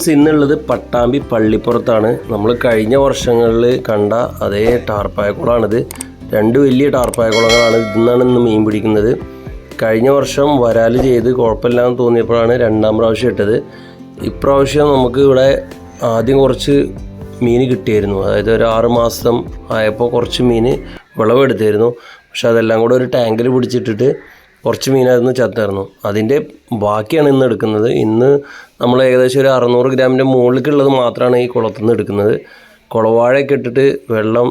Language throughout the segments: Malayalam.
ഫ്രണ്ട്സ് ഇന്നുള്ളത് പട്ടാമ്പി പള്ളിപ്പുറത്താണ്. നമ്മൾ കഴിഞ്ഞ വർഷങ്ങളിൽ കണ്ട അതേ ടാർപ്പായക്കുളമാണിത്. രണ്ട് വലിയ ടാർപ്പായക്കുളങ്ങളാണ് ഇന്നാണ് ഇന്ന് മീൻ പിടിക്കുന്നത്. കഴിഞ്ഞ വർഷം വരാൽ ചെയ്ത് കുഴപ്പമില്ലാന്ന് തോന്നിയപ്പോഴാണ് രണ്ടാം പ്രാവശ്യം ഇട്ടത്. ഇപ്രാവശ്യം നമുക്ക് ഇവിടെ ആദ്യം കുറച്ച് മീൻ കിട്ടിയായിരുന്നു അതായത് ഒരു ആറ് മാസം ആയപ്പോൾ കുറച്ച് മീൻ വിളവെടുത്തായിരുന്നു പക്ഷെ അതെല്ലാം കൂടെ ഒരു ടാങ്കിൽ പിടിച്ചിട്ടിട്ട് കുറച്ച് മീനായിരുന്നു ചത്തായിരുന്നു അതിന്റെ ബാക്കിയാണ് ഇന്ന് എടുക്കുന്നത്. ഇന്ന് നമ്മൾ ഏകദേശം ഒരു അറുന്നൂറ് ഗ്രാമിന്റെ മുകളിലേക്കുള്ളത് മാത്രമാണ് ഈ കുളത്തിൽ നിന്ന് എടുക്കുന്നത്. കുളവാഴയൊക്കെ ഇട്ടിട്ട് വെള്ളം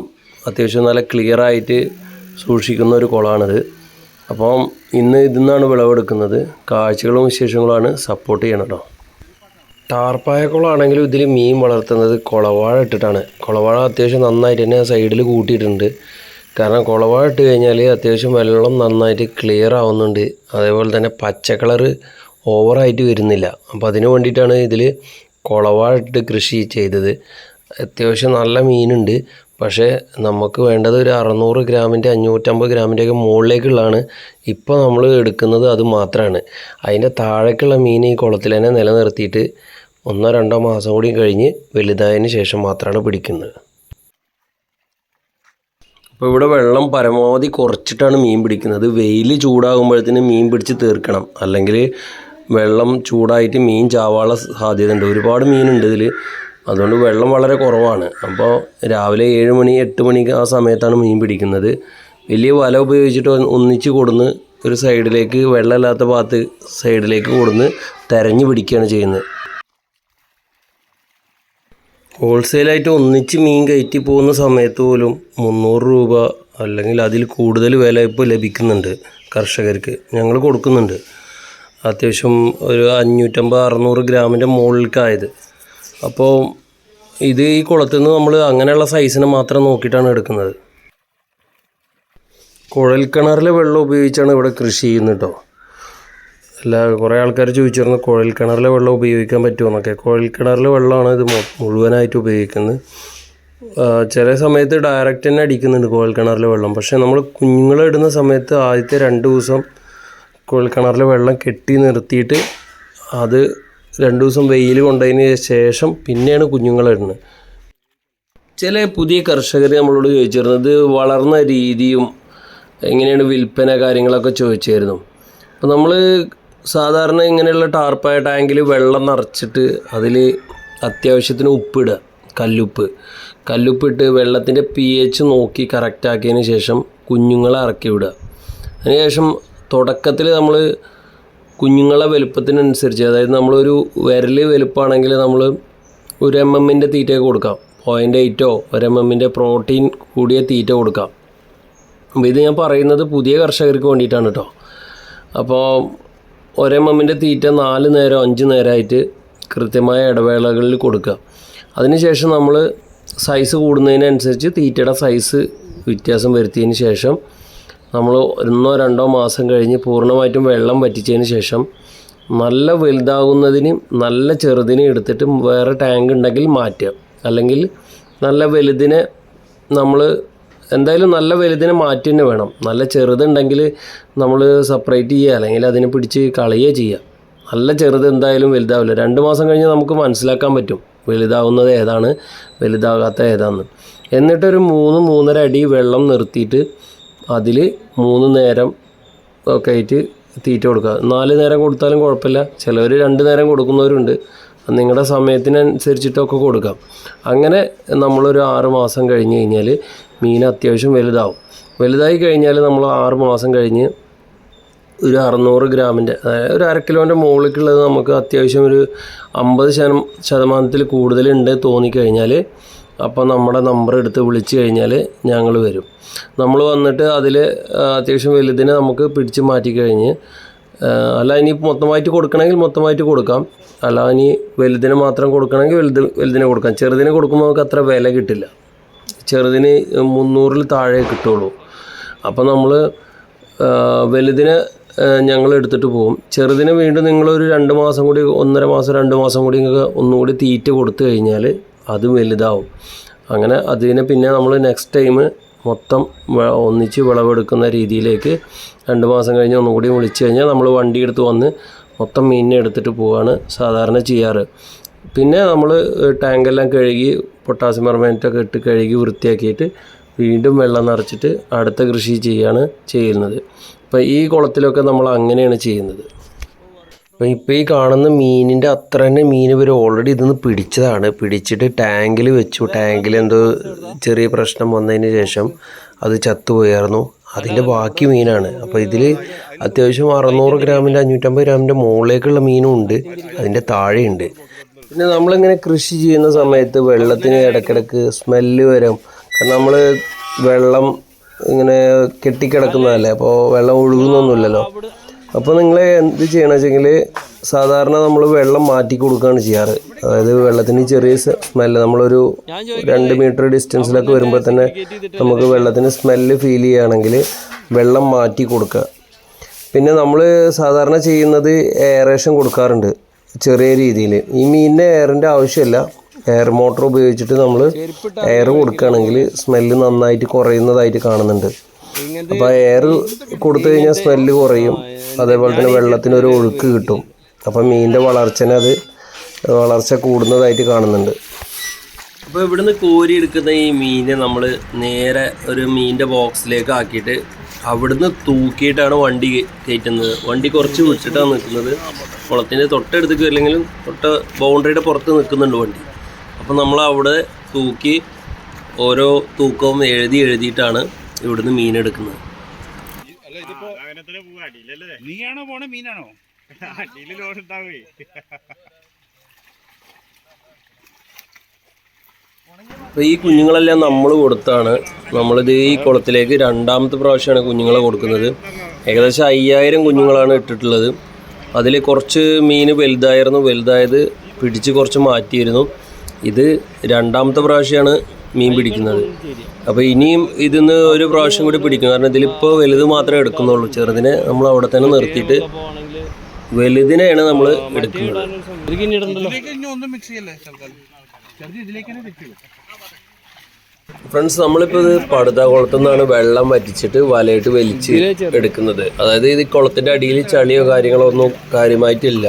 അത്യാവശ്യം നല്ല ക്ലിയർ ആയിട്ട് സൂക്ഷിക്കുന്ന ഒരു കുളമാണിത്. അപ്പം ഇന്ന് ഇതിൽ നിന്നാണ് വിളവെടുക്കുന്നത്. കാഴ്ചകളും വിശേഷങ്ങളുമാണ് സപ്പോർട്ട് ചെയ്യണം കേട്ടോ. ടാർപ്പായ കുളമാണെങ്കിലും ഇതിൽ മീൻ വളർത്തുന്നത് കുളവാഴ ഇട്ടിട്ടാണ്. കുളവാഴ അത്യാവശ്യം നന്നായിട്ട് തന്നെ സൈഡിൽ കൂട്ടിയിട്ടുണ്ട്. കാരണം കുളവാഴ ഇട്ട് കഴിഞ്ഞാൽ അത്യാവശ്യം വെള്ളം നന്നായിട്ട് ക്ലിയർ ആവുന്നുണ്ട്. അതേപോലെ തന്നെ പച്ച കളറ് ഓവറായിട്ട് വരുന്നില്ല. അപ്പോൾ അതിന് വേണ്ടിയിട്ടാണ് ഇതിൽ കുളവായിട്ട് കൃഷി ചെയ്തത്. അത്യാവശ്യം നല്ല മീനുണ്ട്. പക്ഷേ നമുക്ക് വേണ്ടത് ഒരു അറുന്നൂറ് ഗ്രാമിന്റെ അഞ്ഞൂറ്റമ്പത് ഗ്രാമിന്റെയൊക്കെ മുകളിലേക്കുള്ളതാണ് ഇപ്പോൾ നമ്മൾ എടുക്കുന്നത് അത് മാത്രമാണ് അതിന്റെ താഴേക്കുള്ള മീൻ ഈ കുളത്തിൽ തന്നെ നിലനിർത്തിയിട്ട് ഒന്നോ രണ്ടോ മാസം കൂടി കഴിഞ്ഞ് വലുതായതിന് ശേഷം മാത്രമാണ് പിടിക്കുന്നത്. അപ്പോൾ ഇവിടെ വെള്ളം പരമാവധി കുറച്ചിട്ടാണ് മീൻ പിടിക്കുന്നത്. വെയിൽ ചൂടാകുമ്പോഴത്തേന് മീൻ പിടിച്ച് തീർക്കണം. അല്ലെങ്കിൽ വെള്ളം ചൂടായിട്ട് മീൻ ചാവാനുള്ള സാധ്യതയുണ്ട്. ഒരുപാട് മീനുണ്ട് ഇതിൽ അതുകൊണ്ട് വെള്ളം വളരെ കുറവാണ്. അപ്പോൾ രാവിലെ ഏഴ് മണി എട്ട് മണി ആ സമയത്താണ് മീൻ പിടിക്കുന്നത്. വലിയ വല ഉപയോഗിച്ചിട്ട് ഒന്ന് ഒന്നിച്ച് കൊടുന്ന് ഒരു സൈഡിലേക്ക് വെള്ളമില്ലാത്ത ഭാഗത്ത് സൈഡിലേക്ക് കൊടുന്ന് തെരഞ്ഞു പിടിക്കുകയാണ് ചെയ്യുന്നത്. ഹോൾസെയിലായിട്ട് ഒന്നിച്ച് മീൻ കയറ്റി പോകുന്ന സമയത്ത് പോലും മുന്നൂറ് രൂപ അല്ലെങ്കിൽ അതിൽ കൂടുതൽ വില ഇപ്പോൾ ലഭിക്കുന്നുണ്ട് കർഷകർക്ക്. ഞങ്ങൾ കൊടുക്കുന്നുണ്ട്. അത്യാവശ്യം ഒരു അഞ്ഞൂറ്റമ്പത് അറുന്നൂറ് ഗ്രാമിന്റെ മുകളിലേക്കായത് അപ്പോൾ ഇത് ഈ കുളത്തിൽ നിന്ന് നമ്മൾ അങ്ങനെയുള്ള സൈസിന് മാത്രം നോക്കിയിട്ടാണ് എടുക്കുന്നത്. കുഴൽക്കിണറിലെ വെള്ളം ഉപയോഗിച്ചാണ് ഇവിടെ കൃഷി ചെയ്യുന്നത് കേട്ടോ. അല്ല കുറേ ആൾക്കാർ ചോദിച്ചിരുന്നു കുഴൽ കിണറിലെ വെള്ളം ഉപയോഗിക്കാൻ പറ്റുമോന്നൊക്കെ. കുഴൽ കിണറിലെ വെള്ളമാണ് ഇത് മുഴുവനായിട്ട് ഉപയോഗിക്കുന്നത്. ചില സമയത്ത് ഡയറക്റ്റ് തന്നെ അടിക്കുന്നുണ്ട് കുഴൽ കിണറിലെ വെള്ളം. പക്ഷേ നമ്മൾ കുഞ്ഞുങ്ങളെ ഇടുന്ന സമയത്ത് ആദ്യത്തെ രണ്ട് ദിവസം കുഴൽ കിണറിലെ വെള്ളം കെട്ടി നിർത്തിയിട്ട് അത് രണ്ട് ദിവസം വെയിൽ കൊണ്ടതിന് ശേഷം പിന്നെയാണ് കുഞ്ഞുങ്ങളെ ഇടുന്നത്. ചില പുതിയ കർഷകർ നമ്മളോട് ചോദിച്ചിരുന്നത് വളർന്ന രീതിയും എങ്ങനെയാണ് വിൽപ്പന കാര്യങ്ങളൊക്കെ ചോദിച്ചായിരുന്നു അപ്പോൾ നമ്മൾ സാധാരണ ഇങ്ങനെയുള്ള ടാർപ്പായ ടാങ്കിൽ വെള്ളം നിറച്ചിട്ട് അതിൽ അത്യാവശ്യത്തിന് ഉപ്പിടുക കല്ലുപ്പ്. കല്ലുപ്പിട്ട് വെള്ളത്തിന്റെ പി എച്ച് നോക്കി കറക്റ്റാക്കിയതിന് ശേഷം കുഞ്ഞുങ്ങളെ ഇറക്കി വിടുക. അതിനുശേഷം തുടക്കത്തിൽ നമ്മൾ കുഞ്ഞുങ്ങളെ വലുപ്പത്തിനനുസരിച്ച് അതായത് നമ്മളൊരു വിരൽ വലുപ്പമാണെങ്കിൽ നമ്മൾ ഒരു എം എമ്മിന്റെ തീറ്റയൊക്കെ കൊടുക്കാം. പോയിന്റ് എയ്റ്റോ ഒരു എം എമ്മിന്റെ പ്രോട്ടീൻ കൂടിയ തീറ്റ കൊടുക്കാം. അപ്പോൾ ഇത് ഞാൻ പറയുന്നത് പുതിയ കർഷകർക്ക് വേണ്ടിയിട്ടാണ് കേട്ടോ. അപ്പോൾ ഒരു മമ്മിന്റെ തീറ്റ നാല് നേരം അഞ്ച് നേരമായിട്ട് കൃത്യമായ ഇടവേളകളിൽ കൊടുക്കുക. അതിനുശേഷം നമ്മൾ സൈസ് കൂടുന്നതിനനുസരിച്ച് തീറ്റയുടെ സൈസ് വ്യത്യാസം വരുത്തിയതിന് ശേഷം നമ്മൾ ഒന്നോ രണ്ടോ മാസം കഴിഞ്ഞ് പൂർണമായിട്ടും വെള്ളം വറ്റിച്ചതിന് ശേഷം നല്ല വലുതാകുന്നതിനും നല്ല ചെറുതിനും എടുത്തിട്ട് വേറെ ടാങ്ക് ഉണ്ടെങ്കിൽ മാറ്റുക. അല്ലെങ്കിൽ നല്ല വലുതിനെ നമ്മൾ എന്തായാലും നല്ല വലുതിനെ മാറ്റി തന്നെ വേണം. നല്ല ചെറുതുണ്ടെങ്കിൽ നമ്മൾ സെപ്പറേറ്റ് ചെയ്യുക അല്ലെങ്കിൽ അതിനെ പിടിച്ച് കളയുക ചെയ്യുക. നല്ല ചെറുത് എന്തായാലും വലുതാവില്ല. രണ്ട് മാസം കഴിഞ്ഞ് നമുക്ക് മനസ്സിലാക്കാൻ പറ്റും വലുതാവുന്നത് ഏതാണ് വലുതാകാത്ത ഏതാണെന്ന് എന്നിട്ടൊരു മൂന്ന് മൂന്നര അടി വെള്ളം നിർത്തിയിട്ട് അതിൽ മൂന്ന് നേരം ഒക്കെ ആയിട്ട് തീറ്റ കൊടുക്കുക. നാല് നേരം കൊടുത്താലും കുഴപ്പമില്ല. ചിലവർ രണ്ട് നേരം കൊടുക്കുന്നവരുണ്ട്. നിങ്ങളുടെ സമയത്തിനനുസരിച്ചിട്ടൊക്കെ കൊടുക്കാം. അങ്ങനെ നമ്മളൊരു ആറ് മാസം കഴിഞ്ഞ് കഴിഞ്ഞാൽ മീൻ അത്യാവശ്യം വലുതാവും. വലുതായി കഴിഞ്ഞാൽ നമ്മൾ ആറ് മാസം കഴിഞ്ഞ് ഒരു അറുന്നൂറ് ഗ്രാമിന്റെ അതായത് ഒരു അര കിലോന്റെ മുകളിലേക്കുള്ളത് നമുക്ക് അത്യാവശ്യം ഒരു അമ്പത് ശതം ശതമാനത്തിൽ കൂടുതലുണ്ട് തോന്നിക്കഴിഞ്ഞാൽ അപ്പോൾ നമ്മുടെ നമ്പർ എടുത്ത് വിളിച്ച് കഴിഞ്ഞാൽ ഞങ്ങൾ വരും. നമ്മൾ വന്നിട്ട് അതിൽ അത്യാവശ്യം വലുതിനെ നമുക്ക് പിടിച്ച് മാറ്റിക്കഴിഞ്ഞ് അല്ല ഇനി മൊത്തമായിട്ട് കൊടുക്കണമെങ്കിൽ മൊത്തമായിട്ട് കൊടുക്കാം. അല്ല ഇനി വലുതിനെ മാത്രം കൊടുക്കണമെങ്കിൽ വലുത് വലുതിനെ കൊടുക്കാം. ചെറുതിനെ കൊടുക്കുമ്പോൾ നമുക്ക് അത്ര വില കിട്ടില്ല. ചെറുതിന് മുന്നൂറിൽ താഴെ കിട്ടുള്ളൂ. അപ്പോൾ നമ്മൾ വലുതിനെ ഞങ്ങൾ എടുത്തിട്ട് പോകും. ചെറുതിനെ വീണ്ടും നിങ്ങളൊരു രണ്ട് മാസം കൂടി ഒന്നര മാസം രണ്ട് മാസം കൂടി ഒന്നുകൂടി തീറ്റ കൊടുത്തു കഴിഞ്ഞാൽ അത് വലുതാവും. അങ്ങനെ അതിനെ പിന്നെ നമ്മൾ നെക്സ്റ്റ് ടൈം മൊത്തം ഒന്നിച്ച് വിളവെടുക്കുന്ന രീതിയിലേക്ക് രണ്ട് മാസം കഴിഞ്ഞ് ഒന്നുകൂടി വിളിച്ചു കഴിഞ്ഞാൽ നമ്മൾ വണ്ടി എടുത്ത് വന്ന് മൊത്തം മീനിനെ എടുത്തിട്ട് പോവുകയാണ് സാധാരണ ചെയ്യാറ്. പിന്നെ നമ്മൾ ടാങ്കെല്ലാം കഴുകി പൊട്ടാസ്യം പെർമാനന്റൊക്കെ ഇട്ട് കഴുകി വൃത്തിയാക്കിയിട്ട് വീണ്ടും വെള്ളം നിറച്ചിട്ട് അടുത്ത കൃഷി ചെയ്യാണ് ചെയ്യുന്നത്. അപ്പോൾ ഈ കുളത്തിലൊക്കെ നമ്മൾ അങ്ങനെയാണ് ചെയ്യുന്നത്. അപ്പോൾ ഇപ്പോൾ ഈ കാണുന്ന മീനിന്റെ അത്ര തന്നെ മീൻ ഇവർ ഓൾറെഡി ഇതിന്ന് പിടിച്ചതാണ്. പിടിച്ചിട്ട് ടാങ്കിൽ വെച്ചു. ടാങ്കിൽ എന്തോ ചെറിയ പ്രശ്നം വന്നതിന് ശേഷം അത് ചത്തുപോയായിരുന്നു അതിന്റെ ബാക്കി മീനാണ്. അപ്പോൾ ഇതിൽ അത്യാവശ്യം അറുന്നൂറ് ഗ്രാമിന്റെ അഞ്ഞൂറ്റമ്പത് ഗ്രാമിന്റെ മുകളിലേക്കുള്ള മീനും ഉണ്ട്. അതിന്റെ താഴെയുണ്ട്. പിന്നെ നമ്മളിങ്ങനെ കൃഷി ചെയ്യുന്ന സമയത്ത് വെള്ളത്തിന് ഇടയ്ക്കിടയ്ക്ക് സ്മെല്ല് വരും. കാരണം നമ്മൾ വെള്ളം ഇങ്ങനെ കെട്ടിക്കിടക്കുന്നതല്ലേ? അപ്പോൾ വെള്ളം ഒഴുകുന്നൊന്നുമില്ലല്ലോ. അപ്പോൾ നിങ്ങൾ എന്ത് ചെയ്യണമെന്ന് വെച്ചെങ്കിൽ സാധാരണ നമ്മൾ വെള്ളം മാറ്റി കൊടുക്കുകയാണ് ചെയ്യാറ്. അതായത് വെള്ളത്തിന് ചെറിയ സ്മെല്ല് നമ്മളൊരു രണ്ട് മീറ്റർ ഡിസ്റ്റൻസിലൊക്കെ വരുമ്പോൾ തന്നെ നമുക്ക് വെള്ളത്തിന് സ്മെല്ല് ഫീൽ ചെയ്യുകയാണെങ്കിൽ വെള്ളം മാറ്റി കൊടുക്കുക. പിന്നെ നമ്മൾ സാധാരണ ചെയ്യുന്നത് എയറേഷൻ കൊടുക്കാറുണ്ട്. ചെറിയ രീതിയിൽ ഈ മീനിന്റെ എയറിന്റെ ആവശ്യമില്ല എയർ മോട്ടർ ഉപയോഗിച്ചിട്ട് നമ്മൾ എയർ കൊടുക്കുകയാണെങ്കിൽ സ്മെല്ല് നന്നായിട്ട് കുറയുന്നതായിട്ട് കാണുന്നുണ്ട്. അപ്പോൾ എയർ കൊടുത്തു കഴിഞ്ഞാൽ സ്മെല്ല് കുറയും. അതേപോലെ തന്നെ വെള്ളത്തിന് ഒരു ഒഴുക്ക് കിട്ടും. അപ്പം മീനിന്റെ വളർച്ചനെ അത് വളർച്ച കൂടുന്നതായിട്ട് കാണുന്നുണ്ട്. അപ്പോൾ ഇവിടുന്ന് കോരി എടുക്കുന്ന ഈ മീനെ നമ്മൾ നേരെ ഒരു മീനിന്റെ ബോക്സിലേക്ക് ആക്കിയിട്ട് അവിടുന്ന് തൂക്കിയിട്ടാണ് വണ്ടി കയറ്റുന്നത്. വണ്ടി കുറച്ച് വിട്ടിട്ടാണ് നിൽക്കുന്നത്. കുളത്തിന്റെ തൊട്ടടുത്ത് കയറില്ലെങ്കിലും തൊട്ട് ബൗണ്ടറിയുടെ പുറത്ത് നിൽക്കുന്നുണ്ട് വണ്ടി. അപ്പോൾ നമ്മൾ അവിടെ തൂക്കി ഓരോ തൂക്കവും എഴുതി എഴുതിയിട്ടാണ് ഇവിടുന്ന് മീൻ എടുക്കുന്നത്. നീയാണോ പോണേ മീനാണോ? അടിയിൽ ലോഡ് ഉണ്ടാവേ. അപ്പോൾ ഈ കുഞ്ഞുങ്ങളെല്ലാം നമ്മൾ കൊടുത്താണ്. നമ്മളിത് ഈ കുളത്തിലേക്ക് രണ്ടാമത്തെ പ്രാവശ്യമാണ് കുഞ്ഞുങ്ങളെ കൊടുക്കുന്നത്. ഏകദേശം അയ്യായിരം കുഞ്ഞുങ്ങളാണ് ഇട്ടിട്ടുള്ളത്. അതിൽ കുറച്ച് മീൻ വലുതായിരുന്നു. വലുതായത് പിടിച്ച് കുറച്ച് മാറ്റിയിരുന്നു. ഇത് രണ്ടാമത്തെ പ്രാവശ്യമാണ് മീൻ പിടിക്കുന്നത്. അപ്പോൾ ഇനിയും ഇതിന്ന് ഒരു പ്രാവശ്യം കൂടി പിടിക്കും. കാരണം ഇതിലിപ്പോൾ വലുത് മാത്രമേ എടുക്കുന്നുള്ളൂ. ചെറുതിനെ നമ്മൾ അവിടെ തന്നെ നിർത്തിയിട്ട് വലുതിനെയാണ് നമ്മൾ എടുക്കുന്നത്. ഫ്രണ്ട്സ് നമ്മളിപ്പോൾ ഇത് പടുത കുളത്തു നിന്നാണ് വെള്ളം വറ്റിച്ചിട്ട് വലയിട്ട് വലിച്ച് എടുക്കുന്നത്. അതായത് ഇത് കുളത്തിന്റെ അടിയിൽ ചളിയോ കാര്യങ്ങളോ ഒന്നും കാര്യമായിട്ടില്ല.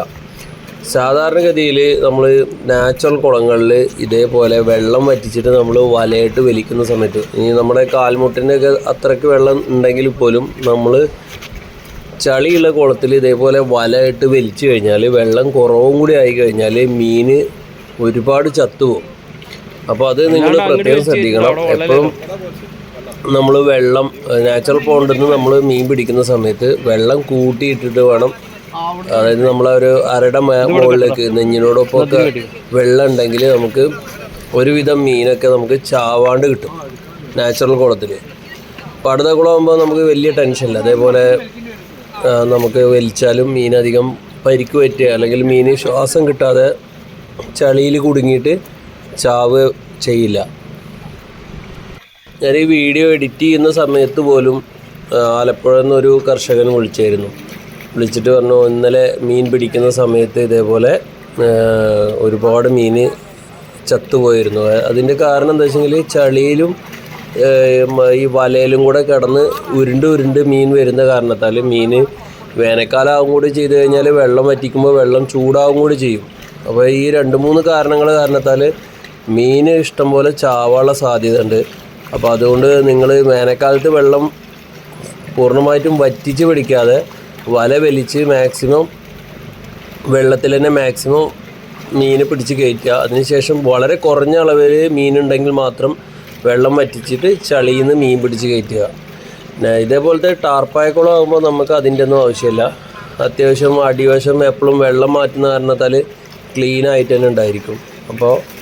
സാധാരണഗതിയിൽ നമ്മൾ നാച്ചുറൽ കുളങ്ങളിൽ ഇതേപോലെ വെള്ളം വറ്റിച്ചിട്ട് നമ്മൾ വലയിട്ട് വലിക്കുന്ന സമയത്ത് ഇനി നമ്മുടെ കാൽമുട്ടിന്റെ ഒക്കെ അത്രയ്ക്ക് വെള്ളം ഉണ്ടെങ്കിൽ പോലും നമ്മൾ ചളിയുള്ള കുളത്തിൽ ഇതേപോലെ വലയിട്ട് വലിച്ചു കഴിഞ്ഞാൽ വെള്ളം കുറവും കൂടി ആയി കഴിഞ്ഞാൽ മീൻ ഒരുപാട് ചത്തുപോകും. അപ്പോൾ അത് നിങ്ങൾ പ്രത്യേകം ശ്രദ്ധിക്കണം. എപ്പോഴും നമ്മൾ വെള്ളം നാച്ചുറൽ പോണ്ടിൽ നിന്ന് നമ്മൾ മീൻ പിടിക്കുന്ന സമയത്ത് വെള്ളം കൂട്ടിയിട്ടിട്ട് വേണം. അതായത് നമ്മൾ ഒരു അരയുടെ മുകളിലേക്ക് നെഞ്ഞിനോടൊപ്പം ഒക്കെ വെള്ളം ഉണ്ടെങ്കിൽ നമുക്ക് ഒരുവിധം മീനൊക്കെ നമുക്ക് ചാവാണ്ട് കിട്ടും നാച്ചുറൽ കുളത്തിൽ പടുത കുളമാകുമ്പോൾ നമുക്ക് വലിയ ടെൻഷനില്ല അതേപോലെ നമുക്ക് വലിച്ചാലും മീൻ അധികം പരിക്ക് പറ്റുക അല്ലെങ്കിൽ മീൻ ശ്വാസം കിട്ടാതെ ചളിയിൽ കുടുങ്ങിയിട്ട് ചാവ് ചെയ്യില്ല. ഞാൻ ഈ വീഡിയോ എഡിറ്റ് ചെയ്യുന്ന സമയത്ത് പോലും ആലപ്പുഴ നിന്നൊരു കർഷകൻ വിളിച്ചായിരുന്നു. വിളിച്ചിട്ട് പറഞ്ഞു ഇന്നലെ മീൻ പിടിക്കുന്ന സമയത്ത് ഇതേപോലെ ഒരുപാട് മീൻ ചത്തുപോയിരുന്നു. അതിന്റെ കാരണം എന്താ വെച്ചെങ്കിൽ ചളിയിലും ഈ വലയിലും കൂടെ കിടന്ന് ഉരുണ്ട് ഉരുണ്ട് മീൻ വരുന്ന കാരണത്താൽ മീൻ വേനൽക്കാലാവും കൂടി ചെയ്ത് കഴിഞ്ഞാൽ വെള്ളം വറ്റിക്കുമ്പോൾ വെള്ളം ചൂടാവും കൂടി ചെയ്യും. അപ്പോൾ ഈ രണ്ട് മൂന്ന് കാരണങ്ങൾ കാരണത്താൽ മീൻ ഇഷ്ടംപോലെ ചാവാനുള്ള സാധ്യത ഉണ്ട് അപ്പോൾ അതുകൊണ്ട് നിങ്ങൾ വേനൽക്കാലത്ത് വെള്ളം പൂർണമായിട്ടും വറ്റിച്ച് പിടിക്കാതെ വല വലിച്ച് മാക്സിമം വെള്ളത്തിൽ തന്നെ മാക്സിമം മീനെ പിടിച്ച് കയറ്റുക. അതിനുശേഷം വളരെ കുറഞ്ഞ അളവിൽ മീനുണ്ടെങ്കിൽ മാത്രം വെള്ളം വറ്റിച്ചിട്ട് ചളിയിൽ നിന്ന് മീൻ പിടിച്ച് കയറ്റുക. ഇതേപോലത്തെ ടാർപ്പായക്കുളം ആകുമ്പോൾ നമുക്ക് അതിന്റെ ഒന്നും ആവശ്യമില്ല. അത്യാവശ്യം അടിവശം എപ്പോഴും വെള്ളം മാറ്റുന്ന കാരണത്താൽ ക്ലീൻ ആയിട്ട് തന്നെ ഉണ്ടായിരിക്കും. അപ്പോൾ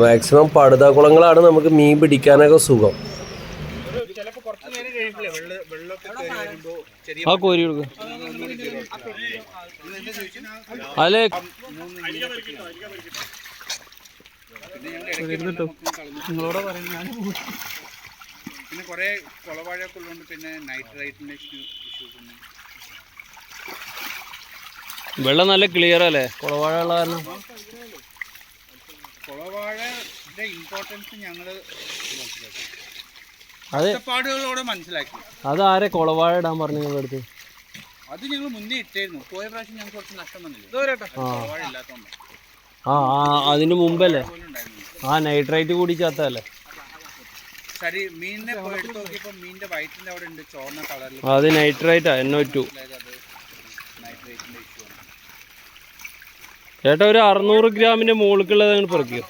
മാക്സിമം പടുത കുളങ്ങളാണ് നമുക്ക് മീൻ പിടിക്കാനൊക്കെ സുഖം. ചിലപ്പോ കുറച്ച് നേരം കഴിയുമ്പോഴേ വെള്ളം വെള്ളമൊക്കെ കയറി വരുമ്പോ ചെറിയ ആ കോരി കൊടുക്ക. അല്ലേ? നിങ്ങളോട് പറയുന്നത് ഞാൻ പിന്നെ കുറെ കുളവാഴൊക്കെ ഉള്ളതുകൊണ്ട് പിന്നെ നൈട്രൈറ്റിന്റെ ഇഷ്യൂസ് ഒന്നും വെള്ളം നല്ല ക്ലിയർ അല്ലേ? കുളവാഴ ഉള്ള കാരണം. കുളവാഴയുടെ ഇമ്പോർട്ടൻസ് ഞങ്ങൾ മനസ്സിലാക്കി. അത്. കഷ്ടപ്പാടുകളോടെ മനസ്സിലാക്കി. അത് ആരെ കുളവാഴ ഇടാൻ പറഞ്ഞു നിങ്ങളുടെ അടുത്ത്? അത് ഞങ്ങൾ മുന്നേ ഇട്ടായിരുന്നു. പോയ പ്രാവശ്യം ഞങ്ങൾക്ക് കുറച്ച് നഷ്ടം വന്നില്ല? കുളവാഴ ഇല്ലാത്തതുകൊണ്ട് ആ ആ അതിന് മുമ്പല്ലേ? പോലും ആ നൈട്രൈറ്റ് കൂടി ചാത്തല്ലേ ശരി മീനിനെ പോയി എടുത്ത് നോക്കിയപ്പോൾ മീനിന്റെ വയറ്റിന്റെ അവിടെ ഉണ്ട് ചോന്ന കളറിൽ അത് നൈട്രൈറ്റാ എൻ ഒ ടു നൈട്രേറ്റിന്റെ ചേട്ടാ ഒരു അറുന്നൂറ് ഗ്രാമിന്റെ മുകളിലുള്ളത് അങ്ങനെ പറിക്കോ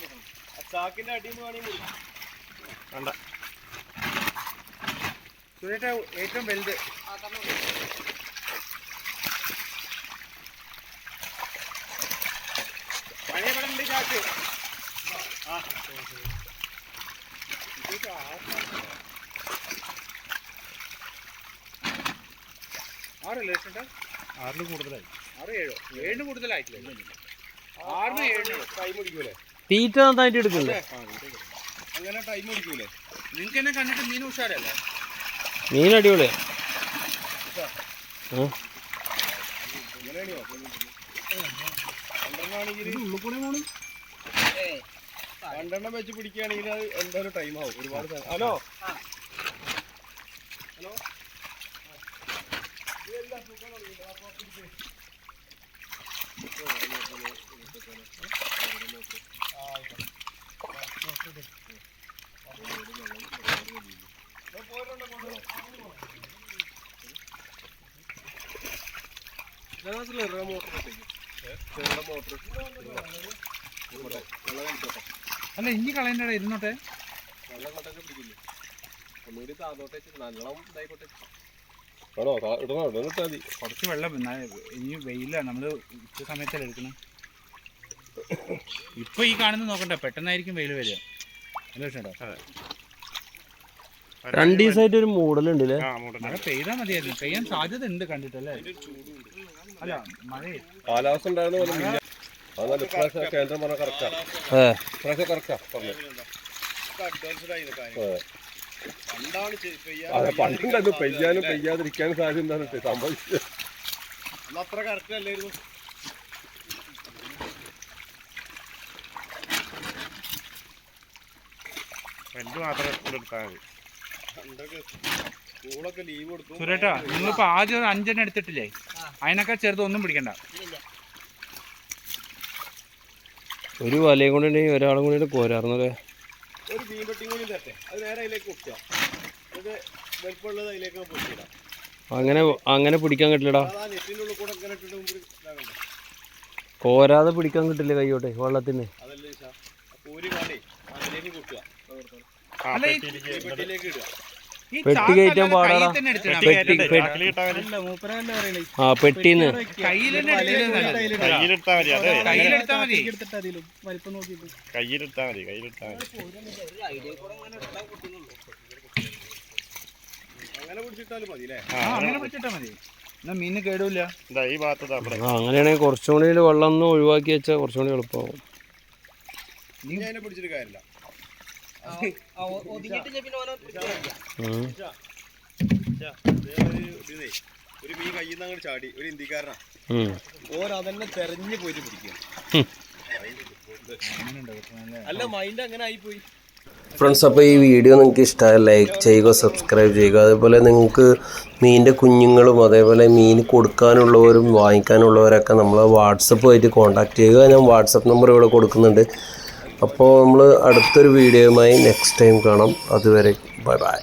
ആറ് ഏറ്റവും വലുത് ആറല്ലേ ചേട്ടാ ആറിൽ കൂടുതലായി. ആറ് ഏഴോ? ഏഴിന് കൂടുതലായിട്ടില്ല ആറിന് ഏഴിന് ടൈം പിടിക്കൂലേ തീറ്റ നന്നായിട്ട് എടുക്കണ്ടേ അങ്ങനെ ടൈം പിടിക്കൂലേ? നിങ്ങൾക്ക് എന്നെ കണ്ടിട്ട് മീൻ ഉഷാരല്ലേ മീൻ അടിപൊളിയാ. രണ്ടെണ്ണം വെച്ച് പിടിക്കുകയാണെങ്കിൽ അത് എന്തായാലും ടൈം ആവും. ഒരുപാട് സമയം- ഹലോ? അല്ല ഇനി കളയണ്ടടാ ഇരുന്നോട്ടെ. ഒന്നുകൂടി താഴോട്ട് നല്ലോണം ഇതായിക്കോട്ടെ ആണോ ഇടണോ? ഇടണം ഇട്ടാൽ മതി. കുറച്ച് വെള്ളം ഇനി വെയിലാണ്. നമ്മൾ ഉച്ച സമയത്തല്ലേ എടുക്കണം? ഇപ്പൊ ഈ കാണുന്നത് നോക്കണ്ട പെട്ടെന്നായിരിക്കും വെയിൽ വരിക. അല്ലേ ചേട്ടാ? രണ്ട് ദിവസമായിട്ട് ഒരു മൂടലുണ്ട്. അല്ലേ മഴ പെയ്താൽ മതിയായിരുന്നു. പെയ്യാൻ സാധ്യത ഉണ്ട് കണ്ടിട്ടല്ലേ? അല്ല മഴ കാലാവസ്ഥ ഉണ്ടായിരുന്ന പോലെ ഇല്ല. അതല്ല ഇപ്രാവശ്യം കേന്ദ്രം പറഞ്ഞ കറക്റ്റാ ഏ. ഇപ്രാവശ്യം കറക്റ്റാ പറഞ്ഞു. അതെ പണ്ടുണ്ടായിരുന്നു പെയ്യാനും പെയ്യാതിരിക്കാനും സാധ്യത എന്താണ് സംഭവിച്ചത്. അത്ര കറക്റ്റ് അല്ലായിരുന്നു. രണ്ട് മാത്രം എടുത്താൽ മതി. സുരേട്ടാ നിങ്ങളിപ്പോ ആദ്യം ഒരു അഞ്ചെണ്ണം എടുത്തിട്ടില്ലേ? അതിനൊക്കെ ചെറുത് ഒന്നും പിടിക്കണ്ട. ഒരു വലയും കൊണ്ട് ഉണ്ടെങ്കിൽ ഒരാളും കൂടി പോരാറുന്നത് ഒരു മീൻ പെട്ടിയും കൂടി തരട്ടെ. അത് നേരെ അതിലേക്ക് വെക്കുക ഇത് വലിപ്പമുള്ളത് അതിലേക്ക് പൊട്ടിയിടാം. അങ്ങനെ അങ്ങനെ പിടിക്കാൻ കിട്ടില്ലടാ. നെറ്റിന്റെ ഉള്ളിൽ കൂടെ ഇട്ടിട്ട് കോരാതെ പിടിക്കാൻ കിട്ടില്ല കൈയോട്ടെ വെള്ളത്തിന്? അതല്ലേ പൂരി കാലേ അതിലേക്ക് കുത്തുക പെട്ടി കയറ്റാൻ പാടാ. പാടാടാ. ആ പെട്ടിന്ന്. കയ്യിലെടുത്താൽ മതി. അതെ. അങ്ങനെയാണെങ്കിൽ കുറച്ചുകൂടി വെള്ളം ഒന്ന് ഒഴിവാക്കി വെച്ചാൽ കുറച്ചുകൂടി എളുപ്പമാകും എളുപ്പമാവും. പിടിച്ചിട്ട് കാര്യമില്ല. ഒരു മീൻ കയ്യിൽ നിന്ന് അങ്ങോട്ട് ചാടി ഒരു ഇന്ത്യക്കാരനാ ഓരതന്നെ തെരഞ്ഞു പോയിട്ട് പിടിക്കുക അല്ല മൈൻഡ് അങ്ങനെ ആയിപ്പോയി ഫ്രണ്ട്സ് അപ്പോൾ ഈ വീഡിയോ നിങ്ങൾക്ക് ഇഷ്ടമായ ലൈക്ക് ചെയ്യുക സബ്സ്ക്രൈബ് ചെയ്യുക. അതേപോലെ നിങ്ങൾക്ക് മീനിന്റെ കുഞ്ഞുങ്ങളും അതേപോലെ മീൻ കൊടുക്കാനുള്ളവരും വാങ്ങിക്കാനുള്ളവരൊക്കെ നമ്മളെ വാട്സപ്പ് ആയിട്ട് കോൺടാക്ട് ചെയ്യുക. ഞാൻ വാട്സപ്പ് നമ്പർ ഇവിടെ കൊടുക്കുന്നുണ്ട്. അപ്പോൾ നമ്മൾ അടുത്തൊരു വീഡിയോയുമായി നെക്സ്റ്റ് ടൈം കാണാം. അതുവരെ ബൈ ബൈ